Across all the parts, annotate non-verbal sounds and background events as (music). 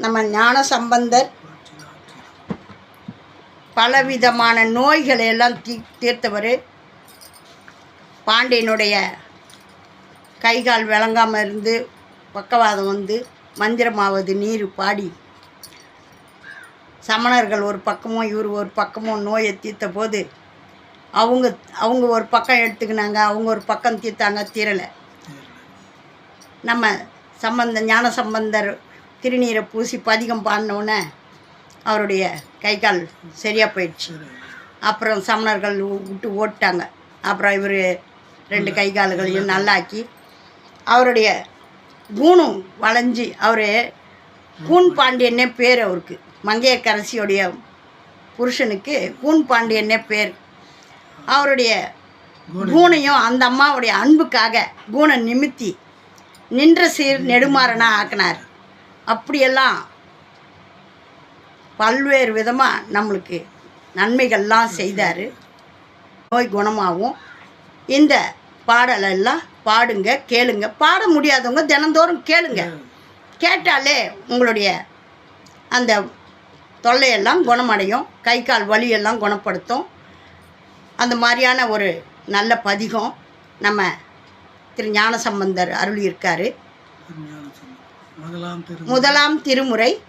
நம்ம ஞான சம்பந்தர் பலவிதமான நோய்களை எல்லாம் தீ தீர்த்தவர். பாண்டியனுடைய கை கால் விளங்காமல் இருந்து பக்கவாதம் வந்து மந்திரமாவது நீர் பாடி சமணர்கள் ஒரு பக்கமும் இவர் ஒரு பக்கமும் நோயை தீர்த்த போது அவங்க அவங்க ஒரு பக்கம் எடுத்துக்கினாங்க அவங்க ஒரு பக்கம் தீர்த்தாங்க தீரலை. நம்ம சம்பந்த ஞான சம்பந்தர் திருநீரை பூசி பதிகம் பாடினோடனே அவருடைய கை கால் சரியாக போயிடுச்சு. அப்புறம் சமணர்கள் விட்டு ஓட்டாங்க அப்புறம் இவர் ரெண்டு கை கால்களையும் நல்லாக்கி அவருடைய கூணும் வளைஞ்சி அவர் கூன் பாண்டியன்னே பேர் அவருக்கு. மங்கையக்கரசியுடைய புருஷனுக்கு கூன் பாண்டியன்னே பேர். அவருடைய கூனையும் அந்த அம்மாவுடைய அன்புக்காக கூனை நிமித்தி நின்ற சீர் நெடுமாறனா ஆக்கினார். அப்படியெல்லாம் பல்வேறு விதமாக நம்மளுக்கு நன்மைகள்லாம் செய்தார். நோய் குணமாகும் இந்த பாடலெல்லாம் பாடுங்க கேளுங்க. பாட முடியாதவங்க தினந்தோறும் கேளுங்க. கேட்டாலே உங்களுடைய அந்த தொல்லையெல்லாம் குணமடையும். கை கால் வலியெல்லாம் குணப்படுத்தும். அந்த மாதிரியான ஒரு நல்ல பதிகம் நம்ம திரு ஞானசம்பந்தர் அருளியிருக்காரு. ஞான முதலாம் திருமுறை.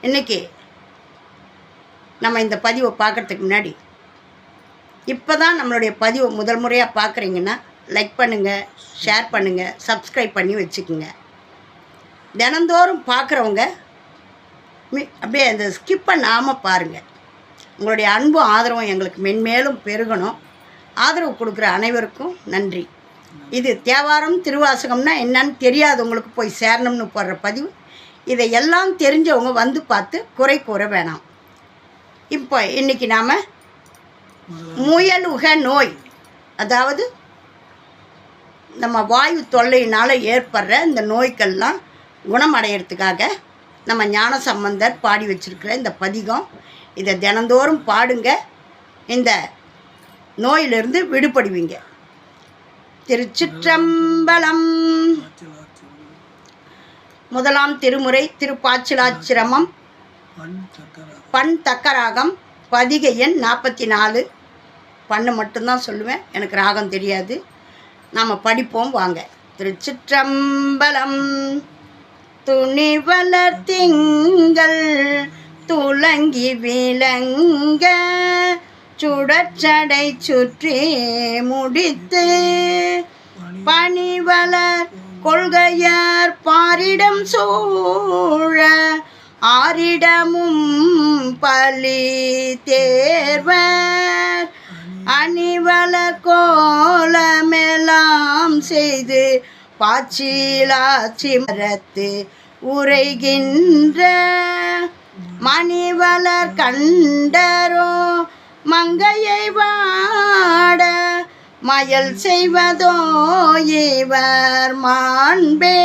இன்னைக்கு நம்ம இந்த பதிவை பார்க்கறதுக்கு முன்னாடி இப்போ தான் நம்மளுடைய பதிவை முதல் முறையாக பார்க்குறீங்கன்னா லைக் பண்ணுங்கள் ஷேர் பண்ணுங்கள் சப்ஸ்கிரைப் பண்ணி வச்சுக்கோங்க. தினந்தோறும் பார்க்குறவங்க மி- அப்படியே அந்த ஸ்கிப் பண்ணாமல் பாருங்கள் உங்களுடைய அன்பும் ஆதரவும் எங்களுக்கு மென்மேலும் பெருகணும். ஆதரவு கொடுக்குற அனைவருக்கும் நன்றி. இது தேவாரம் திருவாசகம்னா என்னன்னு தெரியாதவங்களுக்கு போய் சேரணும்னு போடுற பதிவு. இதை எல்லாம் தெரிஞ்சவங்க வந்து பார்த்து குறை கூற வேணாம். இப்போ இன்றைக்கி நாம் முயலுக நோய். அதாவது நம்ம வாயு தொல்லையினால் ஏற்படுற இந்த நோய்க்கெல்லாம் குணமடைகிறதுக்காக நம்ம ஞான சம்பந்தர் பாடி வச்சுருக்கிற இந்த பதிகம். இதை தினந்தோறும் பாடுங்க. இந்த நோயிலிருந்து விடுபடுவீங்க. திருச்சிற்றம்பலம். முதலாம் திருமுறை திருப்பாச்சிலாச்சிரமம். பண் தக்கராகம் பதிகை எண் நாற்பத்தி நாலு பண்ணு மட்டும்தான் சொல்லுவேன். எனக்கு ராகம் தெரியாது. நாம் படிப்போம் வாங்க. திருச்சிற்றம்பலம். துணி வளர்த்திங்கள் துலங்கி விளங்க சுடச்சடை சுற்றி முடித்து பணிவளர் கொள்கையர் பாரிடம் சூழ ஆரிடமும் பலி தேர்வர். அணிவளர் கோலமெல்லாம் செய்து பாச்சிலாச்சி மரத்து உரைகின்ற மணிவளர் கண்டரோ மங்கையை வாட மயல் செய்வதோ இவர் மாண்பே.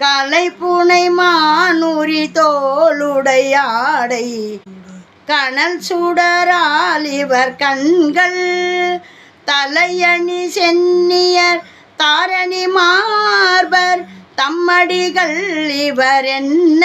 கலைப்புனை மானுரி தோளுடையாடை கனல் சுடரால் இவர் கண்கள் தலையணி சென்னியர் தாரணி மார்பர் தம்மடிகள் இவர் என்ன?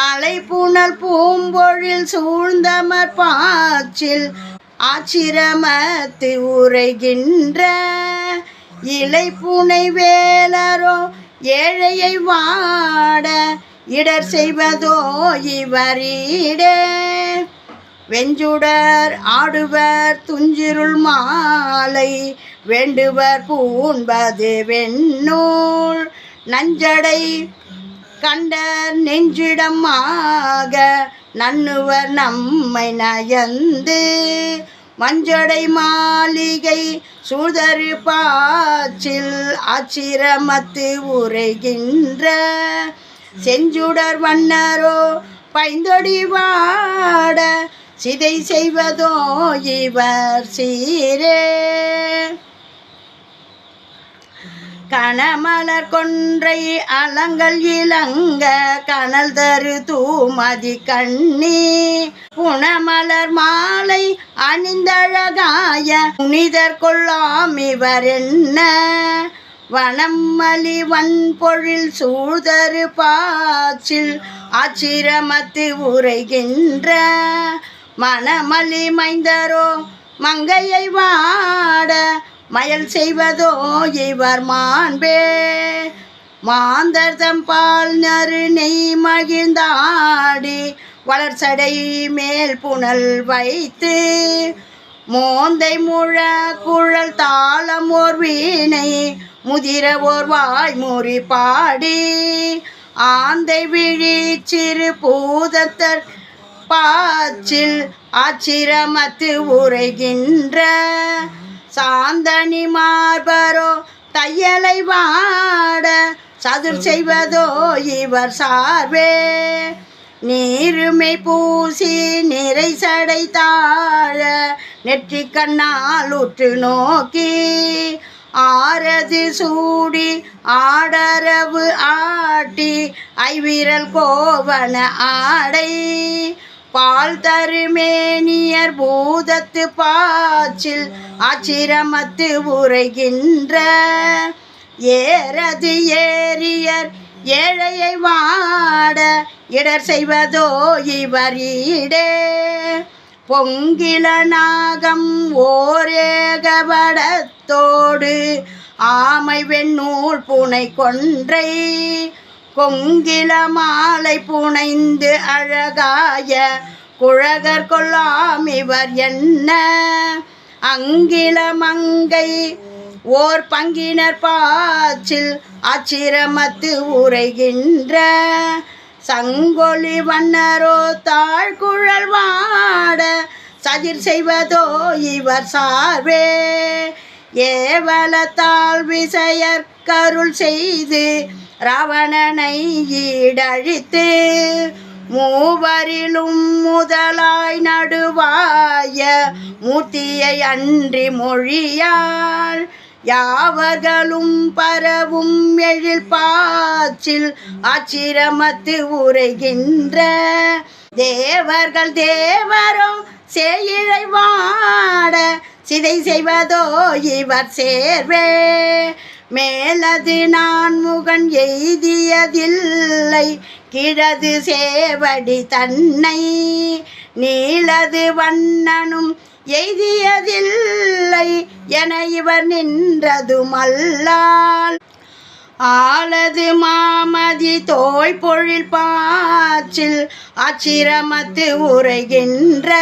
அலைப்புணல் பூம்பொழில் சூழ்ந்தமர் பாச்சில் ஆச்சிரமத்து உரைகின்ற இலைப்புனை வேலரோ ஏழையை வாட இடர் செய்வதோ இவரீடே. வெஞ்சுடர் ஆடுவர் துஞ்சிருள் மாலை வேண்டுவர் பூண்பது வெண்ணூல். நஞ்சடை கண்டர் நெஞ்சிடமாக நன்னுவர் நம்மை நயந்து மஞ்சடை மாளிகை சூதரு பாச்சில் ஆச்சிரமத்து உரைகின்ற செஞ்சுடர் வண்ணரோ பைந்தொடி வாட சிதை செய்வதோ இவர் சீரே. கணமலர் கொன்றை அலங்கள் இளங்க கணல் தரு தூமதி கண்ணி. புனமலர் மாலை அணிந்தழகாய புனிதர் கொள்ளாம் இவர் என்ன? வனம்மலி வன்பொழில் சூழ்தரு பாச்சில் அச்சிரமத்து உரைகின்ற. மணமலி மைந்தரோ மங்கையை வாட மயல் செய்வதோ இவர் மாண்பே. மாந்தர் தம்பால் நறு நெய் மகிழ்ந்தாடி வளர்ச்சடை மேல் புனல் வைத்து மோந்தை முழ குழல் தாளம் ஓர் வீணை முதிர ஓர் வாய்மொழி பாடி. ஆந்தை விழி சிறு பூதத்தர் பாச்சில் ஆச்சிரமத்து உரைகின்ற சாந்தனி மார்பரோ தையலை வாட சதுர் செய்வதோ இவர் சார்பே. நீருமை பூசி நிறை சடை தாழ நெற்றி கண்ணால் உற்று நோக்கி. ஆரது சூடி ஆடரவு ஆட்டி ஐவிரல் கோவன ஆடை. பால் தருமேனியர் பூதத்து பாச்சில் அச்சிரமத்து உரைகின்ற ஏறது ஏரியர் ஏழையை வாட இடர் செய்வதோ இவர் ஈடே. பொங்கில நாகம் ஓரேகவடத்தோடு ஆமை வெண்ணூல் பூனை கொன்றை பொங்கில மாலை புனைந்து அழகாய குழகர் கொள்ளாம் இவர் என்ன? அங்கில மங்கை ஓர் பங்கினர் பாச்சில் அச்சிரமத்து உரைகின்ற சங்கொலி வண்ணரோ தாழ்குழல் வாட சதிர் செய்வதோ இவர் சார்பே ஏவலத்தால் விசையர் கருள் செய்து ராவணனை ஈடழித்து மூவரிலும் முதலாய் நடுவாய மூர்த்தியை அன்றி மொழியாள் யாவர்களும் பரவும் எழில் பாச்சில் ஆச்சிரமத்து உரைகின்ற தேவர்கள் தேவரோ சேயிழை வாட சிதை செய்வதோ இவர் சேர்வே. மேலது நான் முகன் எய்தியதில்லை. கிழது சேவடி தன்னை நீளது வண்ணனும் எய்தியதில்லை என இவர் நின்றதுமல்லால். ஆலது மாமதி தோய் பொழில் பாச்சில் அச்சிரமத்து உரைகின்ற.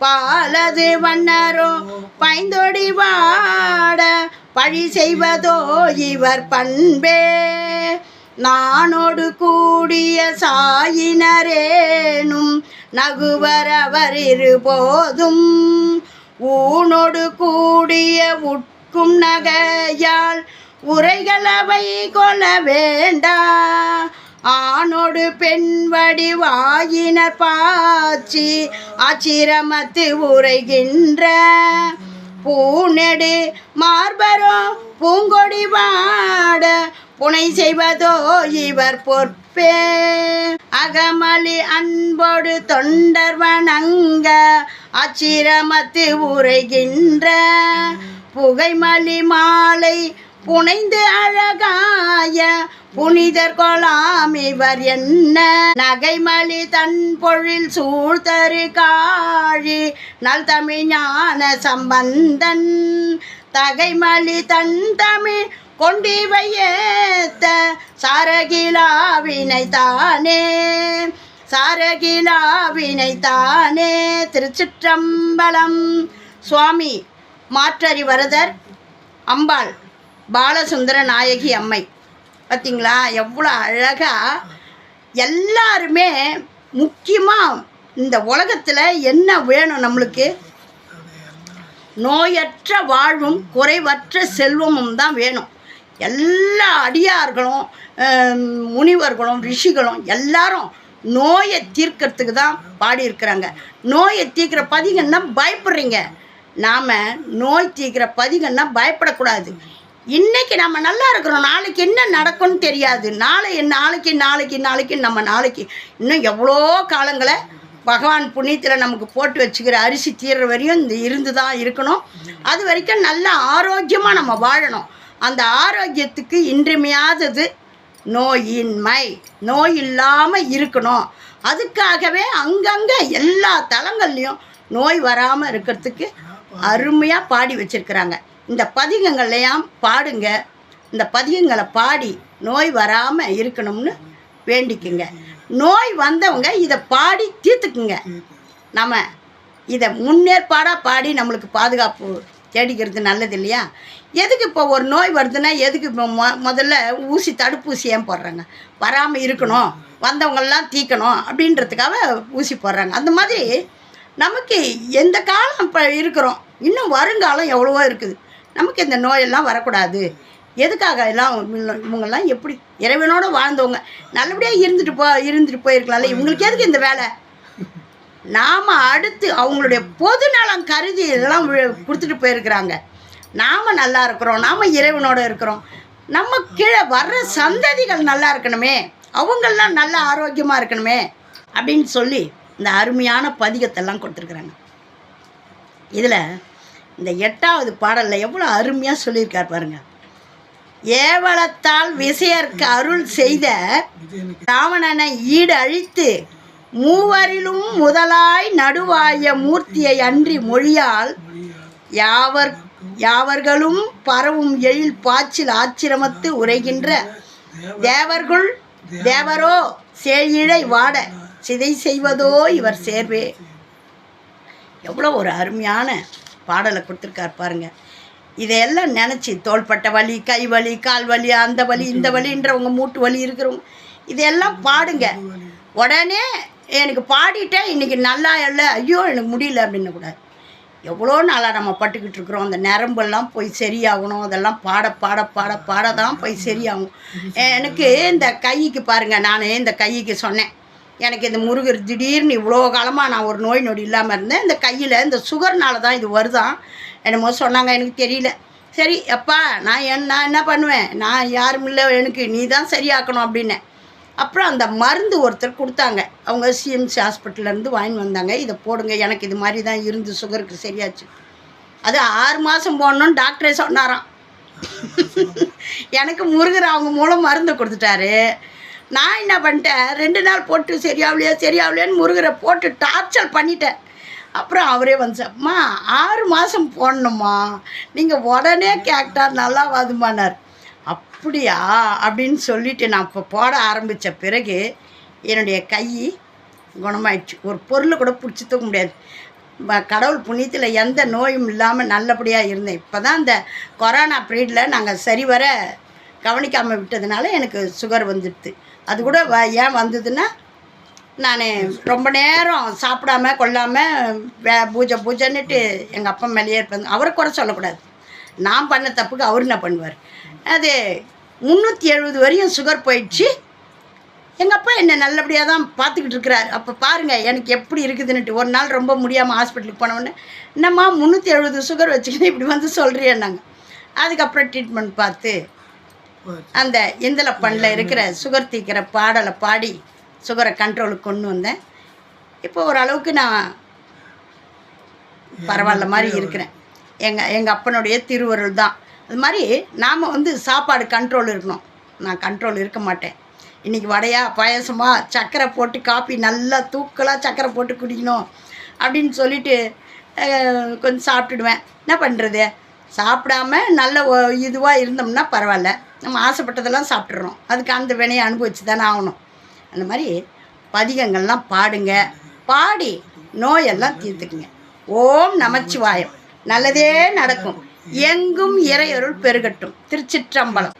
பாலது வண்ணரோ பைந்தொடி வாட பழி செய்வதோ இவர் பண்பே. நானோடு கூடிய சாயினரேனும் நகுவர் அவர் இருபோதும். ஊனோடு கூடிய உட்கும் நகையால் உரைகள் அவை கொல வேண்டா. ஆணோடு பெண் வடிவாயினர் பாச்சி அச்சிரமத்து உரைகின்ற. பூநெடு மார்பரோ பூங்கொடி வாட புனை செய்வதோ இவர் பொற்பே. அகமலி அன்போடு தொண்டர் வணங்க அச்சிரமத்து உரைகின்ற. புகைமலி மாலை புனைந்து அழகாய புனிதர் கொலாம் இவர் என்ன? நகைமலி தன் பொழில் சூழ்தரு காழி நல் தமிழ் ஞான சம்பந்தன். தகைமலி தன் தமிழ் கொண்டிவையேத்த சாரகிலாவினை தானே? சாரகிலாவினை தானே? திருச்சிற்றம்பலம். சுவாமி மாற்றறி வரதர் அம்பாள். பாலசுந்தர நாயகி அம்மை. பார்த்தீங்களா எவ்வளோ அழகாக எல்லாருமே முக்கியமாக இந்த உலகத்தில் என்ன வேணும் நம்மளுக்கு? நோயற்ற வாழ்வும் குறைவற்ற செல்வமும் தான் வேணும். எல்லா அடியார்களும் முனிவர்களும் ரிஷிகளும் எல்லாரும் நோயை தீர்க்கறதுக்கு தான் பாடியிருக்கிறாங்க. நோயை தீர்க்கிற பதிகன்னா பயப்படுறீங்க. நாம் நோய் தீர்க்கிற பதிகன்னா பயப்படக்கூடாது. இன்னைக்கு நம்ம நல்லா இருக்கிறோம். நாளைக்கு என்ன நடக்கும்னு தெரியாது. நாளை நாளைக்கு நாளைக்கு நாளைக்கு நம்ம நாளைக்கு. இன்னும் எவ்வளோ காலங்களை பகவான் புண்ணியத்தில் நமக்கு போட்டு வச்சுக்கிற அரிசி தீர்ற வரையும் இந்த இருந்து தான் இருக்கணும். அது வரைக்கும் நல்ல ஆரோக்கியமாக நம்ம வாழணும். அந்த ஆரோக்கியத்துக்கு இன்றியமையாதது நோயின்மை. நோய் இல்லாமல் இருக்கணும். அதுக்காகவே அங்கங்கே எல்லா தலங்கள்லையும் நோய் வராமல் இருக்கிறதுக்கு அருமையாக பாடி வச்சுருக்கிறாங்க. இந்த பதிகங்கள்லையாம் பாடுங்க. இந்த பதிகங்களை பாடி நோய் வராமல் இருக்கணும்னு வேண்டிக்குங்க. நோய் வந்தவங்க இதை பாடி தீர்த்துக்குங்க. நம்ம இதை முன்னேற்பாடாக பாடி நம்மளுக்கு பாதுகாப்பு தேடிக்கிறது நல்லது இல்லையா? எதுக்கு இப்போ ஒரு நோய் வருதுன்னா எதுக்கு இப்போ மொ முதல்ல ஊசி தடுப்பூசி ஏன் போடுறாங்க? வராமல் இருக்கணும். வந்தவங்கள்லாம் தீக்கணும் அப்படின்றதுக்காக ஊசி போடுறாங்க. அந்த மாதிரி நமக்கு எந்த காலம் இப்போ இருக்கிறோம்? இன்னும் வருங்காலம் எவ்வளவோ இருக்குது. நமக்கு இந்த நோயெல்லாம் வரக்கூடாது. எதுக்காக எல்லாம் இவங்கெல்லாம் எப்படி இறைவனோட வாழ்ந்தவங்க? நல்லபடியாக இருந்துட்டு போ இருந்துட்டு போயிருக்கலாம்ல. இவங்களுக்கு எதுக்கு இந்த வேலை? நாம் அடுத்து அவங்களுடைய பொது நலம் கருதி இதெல்லாம் வி- கொடுத்துட்டு போயிருக்கிறாங்க. நாம் நல்லா இருக்கிறோம். நாம் இறைவனோட இருக்கிறோம். நம்ம கீழே வர்ற சந்ததிகள் நல்லா இருக்கணுமே. அவங்கெல்லாம் நல்ல ஆரோக்கியமாக இருக்கணுமே அப்படின்னு சொல்லி இந்த அருமையான பதிகத்தெல்லாம் கொடுத்துருக்குறாங்க. இதில் இந்த எட்டாவது பாடலில் எவ்வளோ அருமையாக சொல்லியிருக்கார் பாருங்க. ஏவலத்தால் விசையர்க்கு அருள் செய்த ராவணனை ஈடு அழித்து மூவரிலும் முதலாய் நடுவாய மூர்த்தியை அன்றி மொழியால் யாவர் யாவர்களும் பரவும் எழில் பாய்ச்சில் ஆச்சிரமத்து உரைகின்ற தேவர்கள் தேவரோ சேயிழை வாட சிதை செய்வதோ இவர் சேர்வே. எவ்வளோ ஒரு அருமையான பாடலை கொடுத்துருக்கார் பாருங்க. இதையெல்லாம் நினச்சி தோள்பட்ட வலி கை வலி கால் வலி அந்த வலி இந்த வலின்றவங்க மூட்டு வலி இருக்கிறவங்க இதையெல்லாம் பாடுங்க. உடனே எனக்கு பாடிட்டேன் இன்னைக்கு நல்லா இல்லை. ஐயோ எனக்கு முடியல அப்படின்னு கூடாது எவ்வளோ நாளாக நம்ம பட்டுக்கிட்டு இருக்கிறோம். அந்த நரம்பெல்லாம் போய் சரியாகணும். அதெல்லாம் பாட பாட பாட பாட தான் போய் சரியாகும். எனக்கு இந்த கைக்கு பாருங்கள் நான் இந்த கைக்கு சொன்னேன். எனக்கு இந்த முருகர் திடீர்னு இவ்வளோ காலமாக நான் ஒரு நோய் நொடி இல்லாமல் இருந்தேன். இந்த கையில் இந்த சுகர்னால தான் இது வருதான் என்னமோ சொன்னாங்க எனக்கு தெரியல. சரி அப்பா நான் என் நான் என்ன பண்ணுவேன்? நான் யாரும் இல்லை எனக்கு நீ தான் சரியாக்கணும் அப்படின்னேன் அப்புறம் அந்த மருந்து ஒருத்தர் கொடுத்தாங்க. அவங்க சிஎம்சி ஹாஸ்பிட்டல்லேருந்து வாங்கி வந்தாங்க. இதை போடுங்க எனக்கு இது மாதிரி தான் இருந்து சுகருக்கு சரியாச்சு. அது ஆறு மாதம் போடணும்னு டாக்டரே சொன்னாராம். (laughs) எனக்கு முருகர் அவங்க மூலம் மருந்து கொடுத்துட்டாரு. நான் என்ன பண்ணிட்டேன்? ரெண்டு நாள் போட்டு சரியாகலையா சரியாகலையான்னு முருகரை போட்டு டார்ச்சர் பண்ணிட்டேன். அப்புறம் அவரே வந்து அம்மா ஆறு மாதம் போடணுமா? நீங்கள் உடனே கேட்டா நல்லா வாதுமானார் அப்படியா? அப்படின்னு சொல்லிட்டு நான் இப்போ போட ஆரம்பித்த பிறகு என்னுடைய கை குணமாயிடுச்சு. ஒரு பொருளை கூட பிடிச்சி தூக்க முடியாது. கடவுள் புண்ணியத்தில் எந்த நோயும் இல்லாமல் நல்லபடியாக இருந்தேன். இப்போ தான் இந்த கொரோனா பீரியடில் நாங்கள் சரிவர கவனிக்காமல் விட்டதுனால எனக்கு சுகர் வந்துடுது. அது கூட வ ஏன் வந்ததுன்னா நான் ரொம்ப நேரம் சாப்பிடாம கொள்ளாமல் வே பூஜை பூஜைன்னுட்டு எங்கள் அப்பா மேலேயே இருப்பேன். அவரை குறை சொல்லக்கூடாது. நான் பண்ண தப்புக்கு அவர் என்ன பண்ணுவார்? அது முந்நூற்றி எழுபது வரையும் சுகர் போயிடுச்சு. எங்கள் அப்பா என்னை நல்லபடியாக தான் பார்த்துக்கிட்டு இருக்கிறார். அப்போ பாருங்கள் எனக்கு எப்படி இருக்குதுன்னுட்டு. ஒரு நாள் ரொம்ப முடியாமல் ஹாஸ்பிட்டலுக்கு போனவுடனே என்னம்மா முந்நூற்றி எழுபது சுகர் வச்சுக்கிட்டு இப்படி வந்து சொல்கிறியேன்னாங்க அதுக்கப்புறம் ட்ரீட்மெண்ட் பார்த்து அந்த இந்தலப்பண்ணில் இருக்கிற சுகர் தீக்கிற பாடலை பாடி சுகரை கண்ட்ரோலுக்கு கொண்டு வந்தேன். இப்போ ஓரளவுக்கு நான் பரவாயில்ல மாதிரி இருக்கிறேன். எங்கள் எங்கள் அப்பனுடைய திருவருள் தான். அது மாதிரி நாம் வந்து சாப்பாடு கண்ட்ரோல் இருக்கணும். நான் கண்ட்ரோல் இருக்க மாட்டேன். இன்றைக்கி வடையா பாயசமா சர்க்கரை போட்டு காப்பி நல்லா தூக்கலாக சர்க்கரை போட்டு குடிக்கணும் அப்படின்னு சொல்லிட்டு கொஞ்சம் சாப்பிட்டுடுவேன். என்ன பண்ணுறது சாப்பிடாம நல்ல இதுவாக இருந்தோம்னா பரவாயில்ல. நம்ம ஆசைப்பட்டதெல்லாம் சாப்பிட்றோம் அதுக்கு அந்த வினையை அனுபவிச்சு தானே ஆகணும். அந்த மாதிரி பதிகங்கள்லாம் பாடுங்க. பாடி நோயெல்லாம் தீர்த்துக்குங்க. ஓம் நமச்சிவாயம். நல்லதே நடக்கும். எங்கும் இறையருள் பெருகட்டும். திருச்சிற்றம்பலம்.